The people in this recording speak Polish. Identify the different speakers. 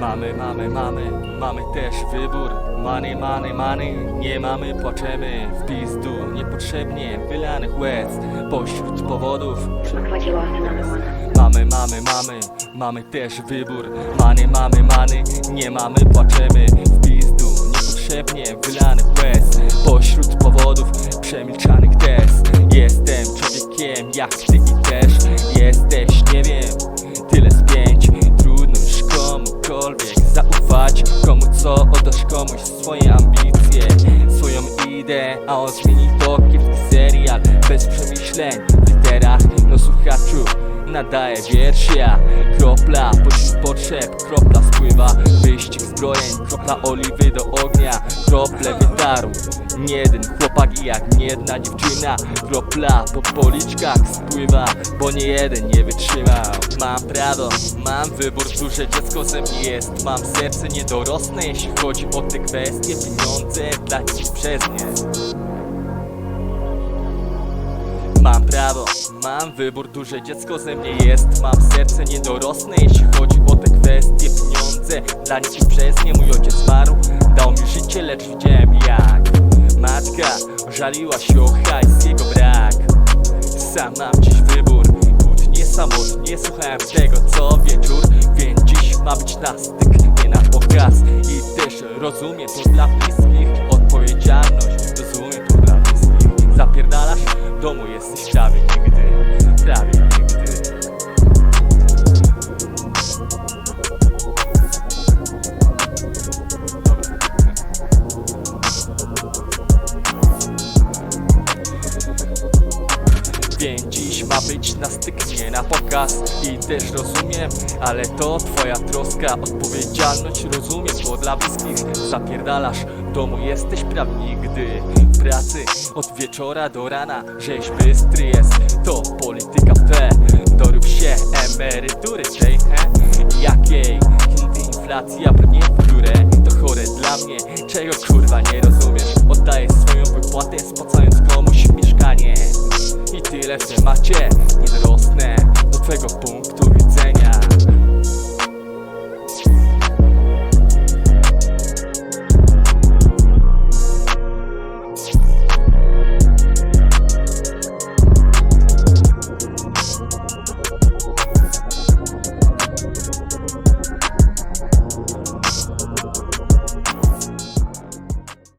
Speaker 1: Mamy, mamy, mamy, mamy też wybór. Money, money, money, nie mamy, płaczemy. W pizdu, niepotrzebnie wylanych łez. Pośród powodów
Speaker 2: Chodziło.
Speaker 1: Mamy, mamy, mamy, mamy też wybór. Money, mamy, money, nie mamy, płaczemy. W pizdu, niepotrzebnie wylanych łez. Pośród powodów przemilczanych też Jestem człowiekiem jak ty i też. Jesteś, nie wiem, swoje ambicje Swoją ideę, a on zmieni to kiepski serial Bez przemyśleń. W literach No słuchaczu, nadaje wiersz ja Kropla pośród potrzeb, kropla spływa Wyścig zbrojeń, kropla oliwy do ognia Krople wytaru nie jeden chłopak i jak nie jedna dziewczyna. Kropla po policzkach spływa Bo nie jeden nie wytrzymał Mam prawo, mam wybór Duże dziecko ze mnie jest. Mam serce niedorosłe Jeśli chodzi o te kwestie Pieniądze dziś przez nie. Mam prawo, mam wybór, duże dziecko ze mnie jest. Mam serce niedorosłe, jeśli chodzi o te kwestie Pieniądze dla nich przez nie. Mój ojciec zmarł, dał mi życie, lecz widziałem jak Matka żaliła się o hajs, jego brak. Sam mam dziś wybór, samotnie Słuchałem tego co wieczór Więc dziś ma być na styk, nie na pokaz. I też rozumiem to dla bliskich Odpowiedzialność, rozumiem to dla bliskich. Zapierdalasz, w domu jesteś prawie nigdy. Prawie Więc dziś ma być na styk, nie na pokaz I też rozumiem, ale to twoja troska Odpowiedzialność rozumiem, bo dla bliskich Zapierdalasz, w domu jesteś prawie nigdy. W pracy od wieczora do rana Żeś bystry jest, to polityka P. Dorób się emerytury tej, he? Jakiej? Kiedy inflacja brnie w górę To chore dla mnie, czego kurwa nie rozumiesz? Oddaję swoją wypłatę, i tyle w temacie Nie dorosnę do twego